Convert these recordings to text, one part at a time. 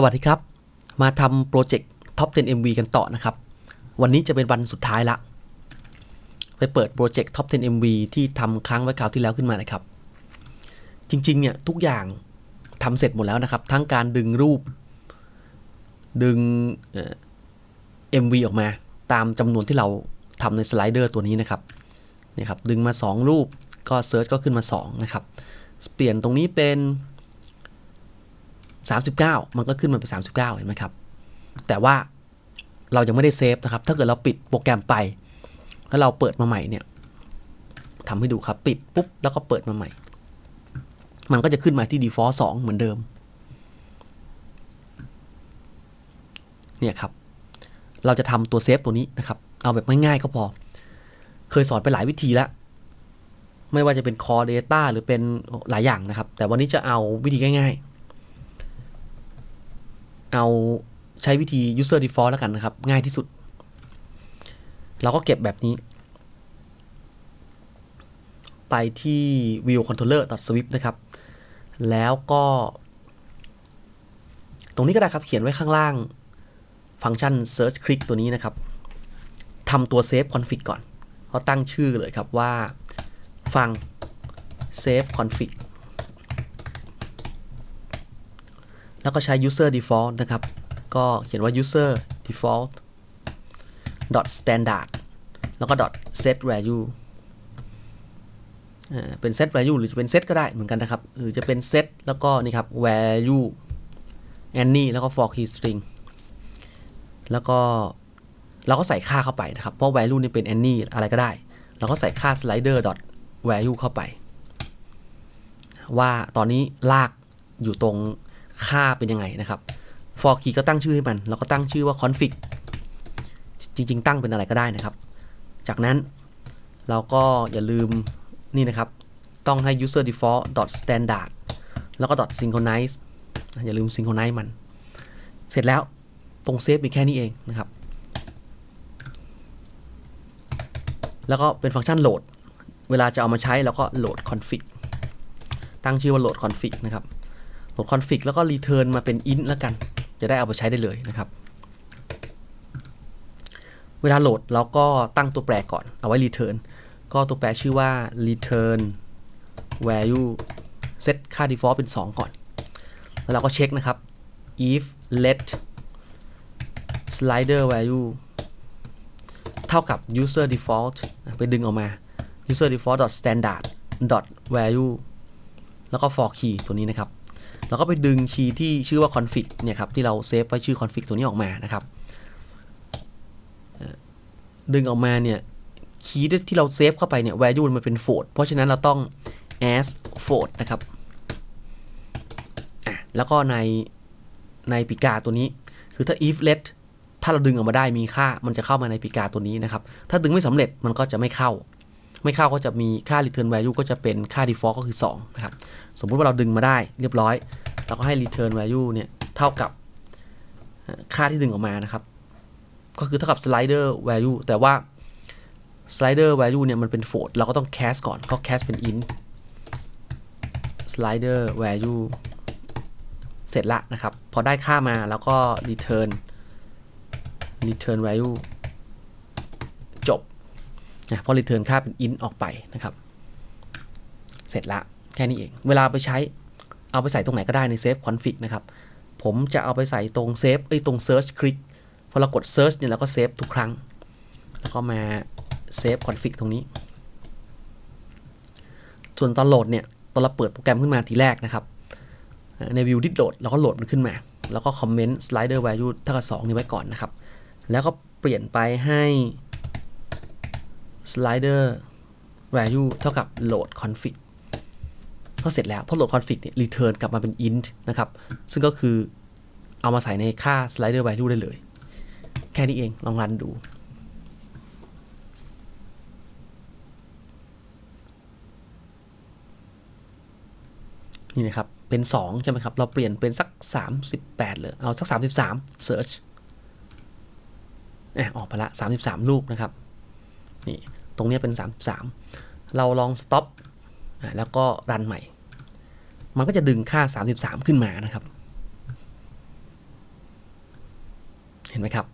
สวัสดีครับ มาทำโปรเจกต์ Top 10 MV กันต่อนะครับ วันนี้จะเป็นวันสุดท้ายละ ไปเปิดโปรเจกต์ Top 10 MV ที่ทำค้างไว้คราวที่แล้วขึ้นมาเลยครับ จริงๆ เนี่ย ทุกอย่างทำเสร็จหมดแล้วนะครับ ทั้งการดึงรูป ดึงเอ่อ MV ออกมา ตามจำนวนที่เราทำในสไลเดอร์ตัวนี้นะครับนี่ครับ ดึงมา 2 รูปก็เซิร์ชก็ขึ้นมา 2 นะครับ เปลี่ยนตรงนี้เป็น 39 มันก็ขึ้นมาเป็น 39 เห็นไหมครับ แต่ว่าเรายังไม่ได้เซฟนะครับ ถ้าเกิดเราปิดโปรแกรมไป แล้วเราเปิดมาใหม่เนี่ยทำให้ดูครับ ปิดปุ๊บ แล้วก็เปิดมาใหม่ มันก็จะขึ้นมาที่ default 2 เหมือนเดิม เนี่ยครับ เราจะทำตัวเซฟตัวนี้นะครับ เอาแบบง่ายๆก็พอ เคยสอนไปหลายวิธีแล้ว ไม่ว่าจะเป็น core data หรือเป็นหลายอย่างนะครับ แต่วันนี้จะเอาวิธีง่ายๆ เอาใช้วิธี user default แล้วกันนะครับ ง่ายที่สุด เราก็เก็บแบบนี้ ไปที่ view controller swift นะครับ แล้วก็ ตรงนี้ก็ได้ครับ เขียนไว้ข้างล่าง ฟังก์ชัน search click ตัวนี้นะครับทำตัว save config ก่อนเขาตั้งชื่อเลยครับว่า ฟัง save config แล้วก็ใช้ user default นะครับ ก็เขียนว่า user default dot standard แล้วก็ dot set value อ่าเป็น set value หรือจะเป็น set ก็ได้เหมือนกันนะครับ หรือจะเป็น set แล้วก็นี่ครับ value any แล้วก็ for key string แล้วก็เราก็ใส่ค่าเข้าไปนะครับ เพราะ value นี่เป็น any อะไรก็ได้ เราก็ใส่ค่า slider dot value เข้าไป ว่าตอนนี้ลากอยู่ตรง ค่าเป็นยังไงนะครับ for key ก็ตั้งชื่อให้มัน แล้วก็ตั้งชื่อว่า config จริง ๆ ตั้งเป็นอะไรก็ได้นะครับ จากนั้นเราก็อย่าลืมนี่นะครับ ต้องให้ user default dot standard แล้วก็ dot synchronize อย่าลืม synchronize มัน เสร็จแล้วตรงเซฟมีแค่นี้เองนะครับ แล้วก็เป็นฟังก์ชันโหลด เวลาจะเอามาใช้เราก็โหลด config ตั้งชื่อว่าโหลด config นะครับ โหลด config แล้วก็ return มาเป็น int แล้วกัน จะได้เอาไปใช้ได้เลยนะครับ เวลาโหลดเราก็ตั้งตัวแปรก่อนเอาไว้ return ก็ตัวแปรชื่อว่า return value set ค่า default เป็น 2 ก่อน แล้วเราก็เช็คนะครับ if let slider value เท่ากับ user default ไปดึงออกมา user default standard value แล้วก็ for key ตัวนี้นะครับ แล้วก็ไปดึงคีย์ที่ชื่อว่า config เนี่ยครับที่เราเซฟไว้ชื่อ config ตัวนี้ออกมานะครับ ดึงออกมาเนี่ยคีย์ที่เราเซฟเข้าไปเนี่ย value มันเป็น float เพราะฉะนั้นเราต้อง as float นะครับอะแล้วก็ในในปีกาตัวนี้ คือถ้า if let ถ้าเราดึงออกมาได้มีค่า มันจะเข้ามาในปีกาตัวนี้นะครับ ถ้าดึงไม่สำเร็จมันก็จะไม่เข้า ไม่เข้าก็จะมีค่า return value ก็จะเป็นค่า default ก็คือ2นะครับสมมุติว่าเราดึงมาได้เรียบร้อย เราก็ให้ return value เนี่ยเท่ากับค่าที่ดึงออกมานะครับ ก็คือเท่ากับ slider value แต่ว่า slider value เนี่ยมันเป็น float เราก็ต้อง cast ก่อนก็ cast เป็น int slider value เสร็จละนะครับ พอได้ค่ามาแล้วก็ return return value นะเพราะ return ค่าเป็น int ออกไปนะครับ เสร็จละแค่นี้เอง เวลาไปใช้เอาไปใส่ตรงไหนก็ได้ใน save config นะครับ ผมจะเอาไปใส่ตรง save เอ้ตรง search click พอเรากด search เนี่ยเราก็ save ทุกครั้ง แล้วก็มา save config ตรงนี้ ส่วนตอนโหลดเนี่ยตอนเราเปิดโปรแกรมขึ้นมาทีแรกนะครับ ใน view ดิโหลดเราก็โหลดมันขึ้นมา แล้วก็ comment slider value เท่ากับ2นี้ไว้ก่อนนะครับ แล้วก็เปลี่ยนไปให้ slider value เท่ากับ load config ก็เสร็จแล้วพอ load config เนี่ย return กลับมาเป็น int นะครับ ซึ่งก็คือเอามาใส่ในค่า slider value ได้เลย แค่นี้เอง ลองรันดู นี่นะครับ เป็น 2 ใช่ไหมครับ เราเปลี่ยนเป็นสัก 38 เลย เอาสัก 33 search อะออกไปละ 33 ลูกนะครับ นี่ ตรงนี้เป็น 33 เราลอง stop อะแล้วก็รันใหม่ มันก็จะดึงค่า 33 ขึ้นมานะครับ เห็นไหมครับ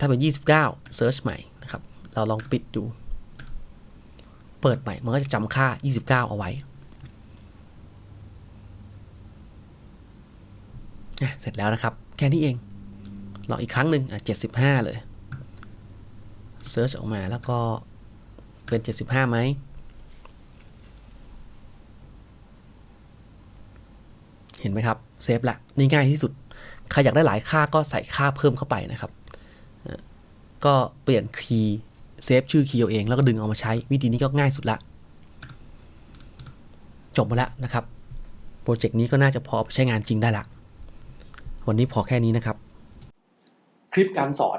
ถ้าเป็น 29 search ใหม่นะครับ เราลองปิดดู เปิดใหม่ มันก็จะจำค่า 29 เอาไว้ เสร็จแล้วนะครับ แค่นี้เองลองอีกครั้งหนึ่งอะ75 เลย search ออกมาแล้วก็เป็น75ไหมเห็นไหมครับเซฟละนี่ง่ายที่สุด ใครอยากได้หลายค่าก็ใส่ค่าเพิ่มเข้าไปนะครับ ก็เปลี่ยนคีย์เซฟชื่อคีย์เอาเอง แล้วก็ดึงเอามาใช้ วิธีนี้ก็ง่ายสุดละ จบมาแล้วนะครับ โปรเจกต์นี้ก็น่าจะพอใช้งานจริงได้ละ วันนี้พอแค่นี้นะครับ คลิปการสอน